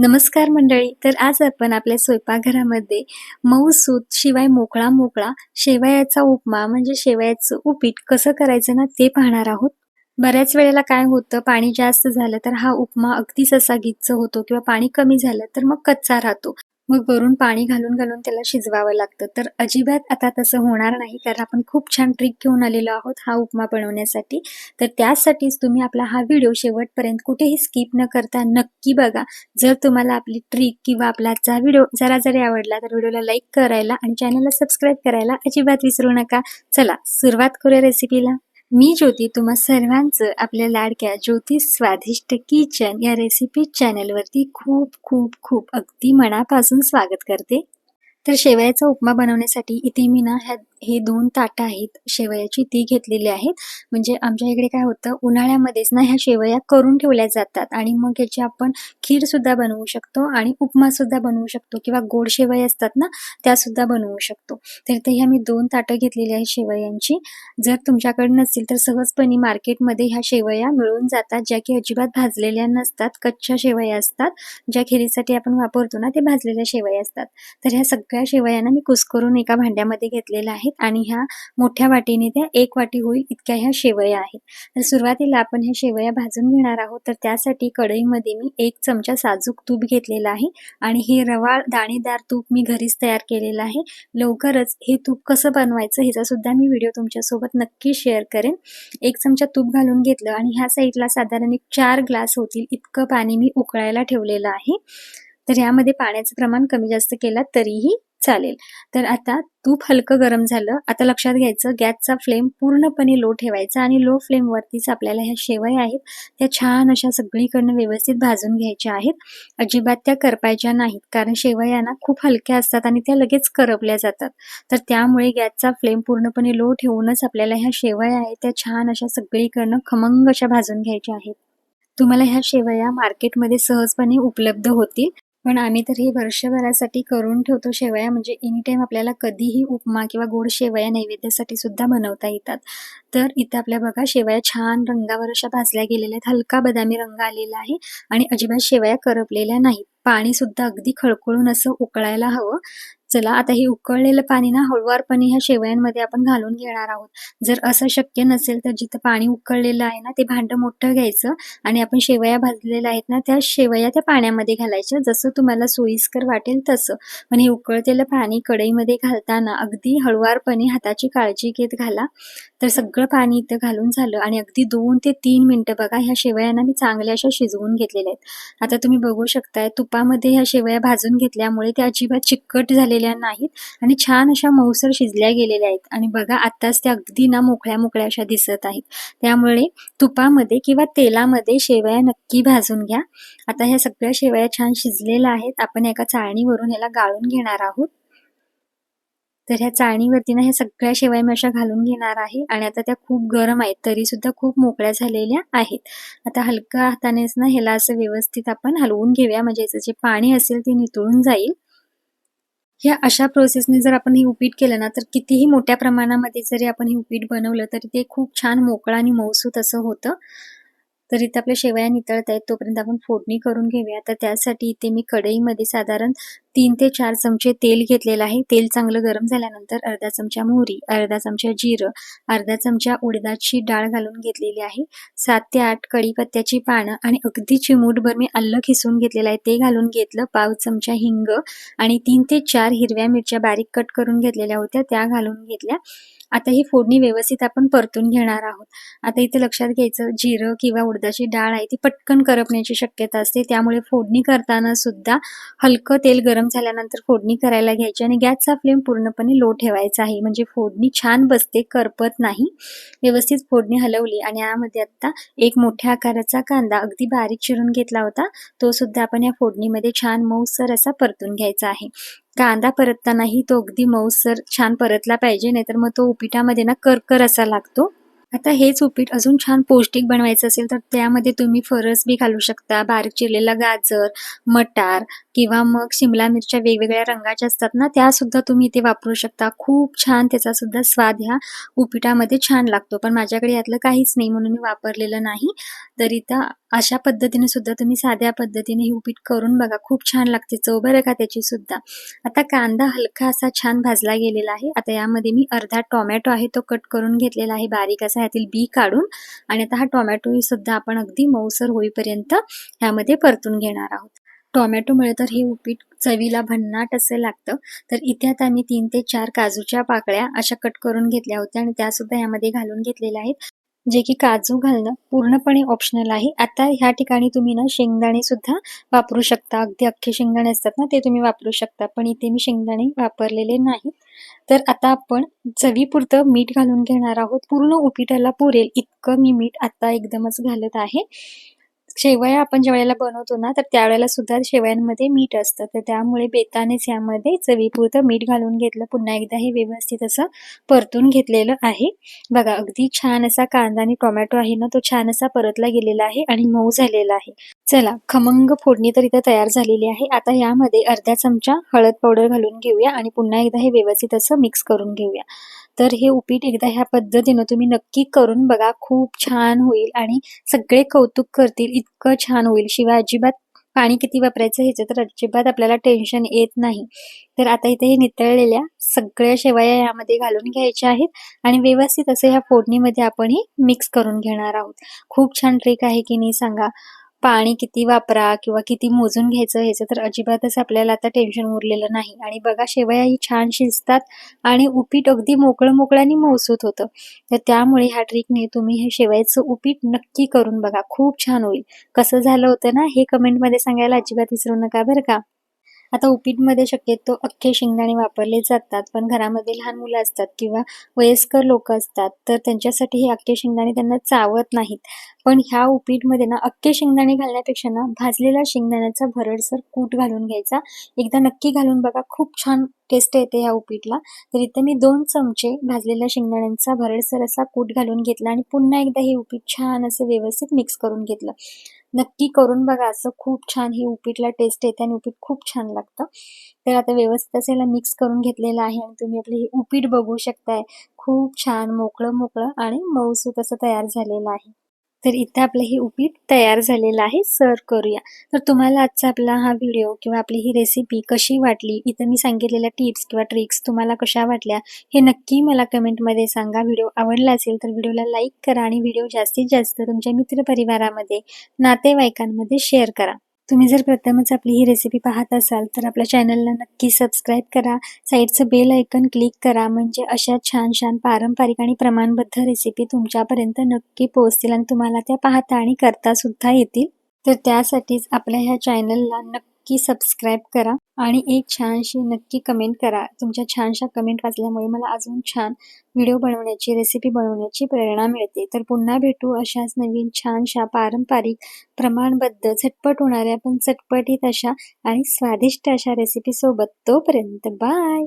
नमस्कार मंडळी. तर आज आपण आपल्या स्वयंपाकघरामध्ये मऊ सूत शिवाय मोकळा मोकळा शेवयाचा उपमा म्हणजे शेवयाचं उपीट कसं करायचं ना ते पाहणार आहोत. बऱ्याच वेळेला काय होतं पाणी जास्त झालं तर हा उपमा अगदीच असा गिच्च होतो किंवा पाणी कमी झालं तर मग कच्चा राहतो. मग वरून पाणी घालून घालून त्याला शिजवावं लागतं. तर अजिबात आता तसं होणार नाही कारण आपण खूप छान ट्रिक घेऊन आलेलो आहोत हा उपमा बनवण्यासाठी. तर त्यासाठीच तुम्ही आपला हा व्हिडिओ शेवटपर्यंत कुठेही स्किप न करता नक्की बघा. जर तुम्हाला आपली ट्रिक किंवा आपला आजचा व्हिडिओ जरा जरी आवडला तर व्हिडिओला लाईक करायला आणि चॅनलला सबस्क्राईब करायला अजिबात विसरू नका. चला सुरुवात करूया रेसिपीला मी ज्योती तुम्हा सर्वांचं आपल्या लाडक्या ज्योती स्वादिष्ट किचन या रेसिपी चॅनलवरती खूप खूप खूप अगदी मनापासून स्वागत करते. तर शेवयाचा उपमा बनवण्यासाठी इथे मी ना ह्या हे दोन ताटं आहेत शेवयाची ती घेतलेली आहेत. म्हणजे आमच्या इकडे काय होतं उन्हाळ्यामध्येच ना ह्या शेवया करून ठेवल्या जातात. आणि मग याची आपण खीर सुद्धा बनवू शकतो आणि उपमा सुद्धा बनवू शकतो किंवा गोड शेवया असतात ना त्या सुद्धा बनवू शकतो. तर ते ह्या मी दोन ताटं घेतलेली आहेत शेवयांची. जर तुमच्याकडे नसतील तर सहजपणे मार्केटमध्ये ह्या शेवया मिळून जातात. ज्या की अजिबात भाजलेल्या नसतात कच्च्या शेवया असतात. ज्या खिरीसाठी आपण वापरतो ना ते भाजलेल्या शेवया असतात. तर ह्या सगळ्या शेवयांना मी कुस्करून एका भांड्यामध्ये घेतलेल्या आहेत. आणि ह्या मोठ्या वाटीने त्या एक वाटी होईल इतक्या ह्या शेवया आहेत. तर सुरुवातीला आपण ह्या शेवया भाजून घेणार आहोत. तर त्यासाठी कढईमध्ये मी एक चमचा साजूक तूप घेतलेला आहे आणि हे रवाळ दाणेदार तूप मी घरीच तयार केलेलं आहे. लवकरच हे तूप कसं बनवायचं ह्याचा सुद्धा मी व्हिडिओ तुमच्यासोबत नक्की शेअर करेन. एक चमचा तूप घालून घेतलं आणि ह्या साईडला साधारण एक चार ग्लास होतील इतकं पाणी मी उकळायला ठेवलेलं आहे. तर यामध्ये पाण्याचं प्रमाण कमी जास्त केलं तरीही चालेल. तर आता तूप हलकं गरम झालं. आता लक्षात घ्यायचं गॅसचा फ्लेम पूर्णपणे लो ठेवायचा आणि लो फ्लेमवरतीच आपल्याला ह्या शेवया आहेत त्या छान अशा सगळीकडनं व्यवस्थित भाजून घ्यायच्या आहेत. अजिबात त्या करपायच्या नाहीत कारण शेवया ना खूप हलक्या असतात आणि त्या लगेच करपल्या जातात. तर त्यामुळे गॅसचा फ्लेम पूर्णपणे लो ठेवूनच आपल्याला ह्या शेवया आहेत त्या छान अशा सगळीकडनं खमंग अशा भाजून घ्यायच्या आहेत. तुम्हाला ह्या शेवया मार्केटमध्ये सहजपणे उपलब्ध होतील. पण आम्ही तर हे वर्षभरासाठी करून ठेवतो शेवया म्हणजे एनी टाईम आपल्याला कधीही उपमा किंवा गोड शेवया नैवेद्यासाठी सुद्धा बनवता येतात. तर इथं आपल्या बघा शेवया छान रंगावर अशा भाजल्या गेलेल्या आहेत. हलका बदामी रंग आलेला आहे आणि अजिबात शेवया करपलेल्या नाहीत. पाणी सुद्धा अगदी खळखळून असं उकळायला हवं. चला आता हे उकळलेलं पाणी ना हळुवारपणे ह्या शेवयांमध्ये आपण घालून घेणार आहोत. जर असं शक्य नसेल तर जिथं पाणी उकळलेलं आहे ना ते भांडं मोठं घ्यायचं आणि आपण शेवया भाजलेल्या आहेत ना त्या शेवया त्या पाण्यामध्ये घालायच्या. जसं तुम्हाला सोयीस्कर वाटेल तसं. पण हे उकळलेलं पाणी कढईमध्ये घालताना अगदी हळुवारपणे हाताची काळजी घेत घाला. तर सगळं पाणी इथं घालून झालं आणि अगदी दोन ते तीन मिनटं बघा ह्या शेवयांना मी चांगल्या अशा शिजवून घेतलेल्या आहेत. आता तुम्ही बघू शकताय तुपामध्ये ह्या शेवया भाजून घेतल्यामुळे त्या अजिबात चिकट झालेल्या नाहीत आणि छान अशा मऊसर शिजल्या गेलेल्या आहेत. आणि बघा आत्ताच त्या अगदी ना मोकळ्या मोकळ्या अशा दिसत आहेत. त्यामुळे तुपामध्ये किंवा तेलामध्ये शेवया नक्की भाजून घ्या. आता ह्या सगळ्या शेवया छान शिजलेल्या आहेत. आपण एका चाळणीवरून ह्याला गाळून घेणार आहोत. तर ह्या चाळणीवरती ना ह्या सगळ्या शेवया मी अशा घालून घेणार आहे. आणि आता त्या खूप गरम आहेत. तरी सुद्धा खूप मोकळ्या झालेल्या आहेत. आता हलका हातानेच ना ह्याला असं व्यवस्थित आपण हलवून घेऊया. म्हणजे याचं जे पाणी असेल ते नितळून जाईल. ह्या अशा प्रोसेसने जर आपण हे उपीट केलं ना तर कितीही मोठ्या प्रमाणामध्ये जरी आपण हे उपीट बनवलं तरी ते खूप छान मोकळं आणि मौसूत असं होतं. तर इथं आपल्या शेवया नितळत आहेत. तोपर्यंत आपण फोडणी करून घेऊया. तर त्यासाठी इथे मी कढईमध्ये साधारण तीन ते चार चमचे तेल घेतलेलं आहे. तेल चांगलं गरम झाल्यानंतर अर्धा चमचा मोहरी अर्धा चमचा जिरं अर्धा चमचा उडदाची डाळ घालून घेतलेली आहे. सात ते आठ कढीपत्त्याची पानं आणि अगदी चिमूटभर मी अल्ल खिसून घेतलेलं आहे. ते घालून घेतलं पाव चमचा हिंग आणि तीन ते चार हिरव्या मिरच्या बारीक कट करून घेतलेल्या होत्या. त्या घालून घेतल्या. आता ही फोडणी व्यवस्थित आपण परतून घेणार आहोत. आता इथे लक्षात घ्यायचं जिरं किंवा उडदाची डाळ आहे ती पटकन करपण्याची शक्यता असते. त्यामुळे फोडणी करताना सुद्धा हलकं तेल गरम झाल्यानंतर फोडणी करायला घ्यायची आणि गॅसचा फ्लेम पूर्णपणे लो ठेवायचा आहे. म्हणजे फोडणी छान बसते करपत नाही. व्यवस्थित फोडणी हलवली आणि यामध्ये आत्ता एक मोठ्या आकाराचा कांदा अगदी बारीक चिरून घेतला होता. तो सुद्धा आपण या फोडणीमध्ये छान मऊसर असा परतून घ्यायचा आहे. कांदा परततानाही तो अगदी मऊसर छान परतला पाहिजे नाहीतर मग तो उपिटामध्ये ना करकर असा लागतो. आता हेच उपीट अजून छान पौष्टिक बनवायचं असेल तर त्यामध्ये तुम्ही फरस बी घालू शकता. बारीक चिरलेला गाजर मटार किंवा मग शिमला मिरच्या वेगवेगळ्या रंगाच्या असतात ना त्या सुद्धा तुम्ही इथे वापरू शकता. खूप छान त्याचा सुद्धा स्वाद ह्या उपीटामध्ये छान लागतो. पण माझ्याकडे यातलं काहीच नाही म्हणून मी वापरलेलं नाही. तर इथं अशा पद्धतीने सुद्धा तुम्ही साध्या पद्धतीने हे उपीट करून बघा. खूप छान लागते चव बरं का त्याची सुद्धा आता कांदा हलका असा छान भाजला गेलेला आहे. आता यामध्ये मी अर्धा टोमॅटो आहे तो कट करून घेतलेला आहे बारीक असा. त्यातील बी काढून आणि आता हा टोमॅटो सुद्धा आपण अगदी मऊसर होईपर्यंत ह्यामध्ये परतून घेणार आहोत. टोमॅटोमुळे तर हे उपीट चवीला भन्नाट असं लागतं. तर इथे आता आम्ही तीन ते चार काजूच्या पाकळ्या अशा कट करून घेतल्या होत्या आणि त्या सुद्धा यामध्ये घालून घेतलेल्या आहेत. जे की काजू घालणं पूर्णपणे ऑप्शनल आहे. आता ह्या ठिकाणी तुम्ही ना शेंगदाणे सुद्धा वापरू शकता. अगदी अख्खे शेंगदाणे असतात ना ते तुम्ही वापरू शकता. पण इथे मी शेंगदाणे वापरलेले नाहीत. तर आता आपण चवीपुरतं मीठ घालून घेणार आहोत. पूर्ण उपिटाला पुरेल. इतकं मी मीठ आता एकदमच घालत आहे. शेवया आपण ज्या वेळेला बनवतो ना तर त्यावेळेला सुद्धा शेवयांमध्ये मीठ असतं. तर त्यामुळे बेतानेच यामध्ये चवीपुरतं मीठ घालून घेतलं. पुन्हा एकदा हे व्यवस्थित असं परतून घेतलेलं आहे. बघा अगदी छान असा कांदा आणि टोमॅटो आहे ना तो छान असा परतला गेलेला आहे आणि मऊ झालेला आहे. चला खमंग फोडणी तर इथं तयार झालेली आहे. आता यामध्ये अर्ध्या चमचा हळद पावडर घालून घेऊया आणि पुन्हा एकदा हे व्यवस्थित असं मिक्स करून घेऊया. तर हे उपीट एकदा ह्या पद्धतीनं तुम्ही नक्की करून बघा. खूप छान होईल आणि सगळे कौतुक करतील. इतकं छान होईल. शिवाय अजिबात पाणी किती वापरायचं ह्याचं तर अजिबात आपल्याला टेन्शन येत नाही. तर आता इथे हे नितळलेल्या सगळ्या शेवया यामध्ये घालून घ्यायच्या आहेत आणि व्यवस्थित असं ह्या फोडणीमध्ये आपण हे मिक्स करून घेणार आहोत. खूप छान ट्रिक आहे की नाही सांगा. पाणी किती वापरा किंवा किती मोजून घ्यायचं ह्याचं तर अजिबातच आपल्याला आता टेन्शन उरलेलं नाही. आणि बघा शेवयाही छान शिजतात आणि उपीट अगदी मोकळं मोकळ्याने आणि मौसूत होतं. तर त्यामुळे ह्या ट्रिकने तुम्ही हे शेवयाचं उपीट नक्की करून बघा. खूप छान होईल. कसं झालं होतं ना हे कमेंटमध्ये सांगायला अजिबात विसरू नका बरं का? आता उपीटमध्ये शक्यतो अख्खे शेंगदाणे वापरले जातात पण घरामध्ये लहान मुलं असतात किंवा वयस्कर लोक असतात तर त्यांच्यासाठी हे अख्खे शेंगदाणे त्यांना चावत नाहीत. पण ह्या उपीटमध्ये ना अख्खे शेंगदाणे घालण्यापेक्षा ना भाजलेला शेंगदाण्याचा भरडसर कूट घालून घ्यायचा. एकदा नक्की घालून बघा खूप छान टेस्ट येते ह्या उपीटला. तर इथं मी दोन चमचे भाजलेल्या शेंगदाण्यांचा भरडसर असा कूट घालून घेतला आणि पुन्हा एकदा हे उपीट छान असं व्यवस्थित मिक्स करून घेतलं. नक्की करून बघा. असं खूप छान हे उपीटला टेस्ट येते आणि उपीट खूप छान लागतं. तर आता व्यवस्थित याला मिक्स करून घेतलेलं आहे आणि तुम्ही आपले हे उपीट बघू शकताय. खूप छान मोकळं मोकळं आणि मऊसूत असं तयार झालेलं आहे. तर इथं आपलं हे उपीट तयार झालेलं आहे. सर्व करूया. तर तुम्हाला आजचा आपला हा व्हिडिओ किंवा आपली ही रेसिपी कशी वाटली इथं मी सांगितलेल्या टिप्स किंवा ट्रिक्स तुम्हाला कशा वाटल्या हे नक्की मला कमेंटमध्ये सांगा. व्हिडिओ आवडला असेल तर व्हिडिओला लाईक करा आणि व्हिडिओ जास्तीत जास्त तुमच्या मित्रपरिवारामध्ये नातेवाईकांमध्ये शेअर करा. तुम्ही जर प्रथमच आपली ही रेसिपी पाहत असाल तर आपल्या चॅनलला नक्की सबस्क्राईब करा. साईडचं बेल ऐकन क्लिक करा म्हणजे अशा छान छान पारंपरिक आणि प्रमाणबद्ध रेसिपी तुमच्यापर्यंत नक्की पोहोचतील आणि तुम्हाला त्या पाहता आणि करता सुद्धा येतील. तर त्यासाठीच आपल्या ह्या चॅनलला नक्की नक्की सबस्क्राईब करा आणि एक छानशी नक्की कमेंट करा. तुमच्या छानशा कमेंट वाचल्यामुळे मला अजून छान व्हिडिओ बनवण्याची रेसिपी बनवण्याची प्रेरणा मिळते. तर पुन्हा भेटू अशाच नवीन छानशा पारंपरिक प्रमाणबद्ध झटपट होणाऱ्या पण चटपटीत अशा आणि स्वादिष्ट अशा रेसिपीसोबत तोपर्यंत बाय